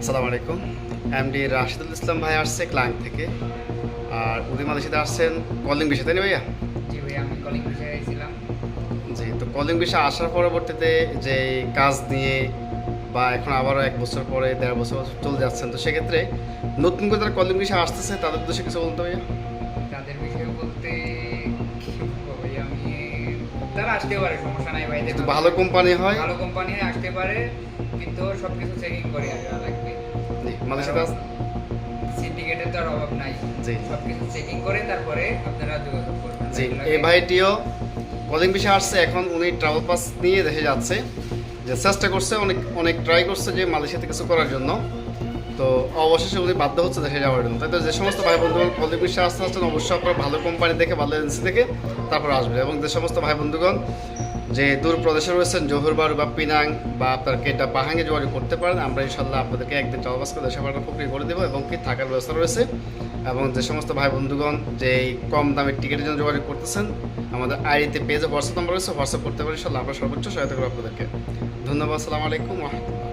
আসসালামু আলাইকুম। এমডি রাশিদুল ইসলাম ভাই আসছে ক্লাং থেকে। আর উনি মালয়েশিয়াতে আসছেন কলিং বিষয় তাই না ভাইয়া? জি আমি কলিং বিষয়ে জি তো কলিং বিষয় আসার পরবর্তীতে যে কাজ নিয়ে বা এখন আবারও এক বছর পরে দেড় বছর চলে যাচ্ছেন তো সেক্ষেত্রে নতুন করে যারা কলিং বিষয় আসতেছে তাদের উদ্দেশ্যে কিছু বলতে ভাইয়া। তাদের বিষয়ে বলতে আমি তারা আসতে পারে সমস্যা নাই ভাই ভালো কোম্পানি হয়। ভালো কোম্পানি আসতে পারে কিন্তু সব কিছু চেকিং করে আসা লাগবে জি মালয়েশিয়াতে সিন্ডিকেটের তো আর অভাব নাই। জি। সবকিছু চেকিং করে তারপরে আপনারা যোগাযোগ করবেন। জি এই ভাইটিও কলিং বিষয় আসছে এখন উনি ট্রাভেল পাস নিয়ে দেশে যাচ্ছে। যে চেষ্টা করছে অনেক অনেক ট্রাই করছে যে মালয়েশিয়াতে কিছু করার জন্য। তো অবশেষে উনি বাধ্য হচ্ছে দেশে যাওয়ার জন্য। তাই তো যে সমস্ত ভাই বন্ধুগণ কলিং বিষয়ে আসতে আসছেন অবশ্যই আপনারা ভালো কোম্পানি দেখে, ভালো এজেন্সি দেখে তারপর আসবেন এবং যে সমস্ত ভাই বন্ধুগণ যে দূর প্রদেশে রয়েছেন জহুরবাড়ি বা পিনাং বা আপনার কেটা পাহাঙ্গে যোগাযোগ করতে পারেন, আমরা ইনশাল্লাহ আপনাদেরকে একদিন পাস করে দেশে পাঠানোর প্রক্রিয়া করে দেবো এবং কি থাকার ব্যবস্থা রয়েছে। এবং যে সমস্ত ভাই বন্ধুগণ যে কম দামের টিকিটের জন্য যোগাযোগ করতেছেন, আমাদের আইডিতে পেজে হোয়াটসঅ্যাপ নাম্বার রয়েছে, হোয়াটসঅ্যাপ করতে পারি ইনশাল্লাহ আমরা সর্বোচ্চ সহায়তা করব আপনাদেরকে। ধন্যবাদ, আসসালামু আলাইকুম রহমতুল্লাহ।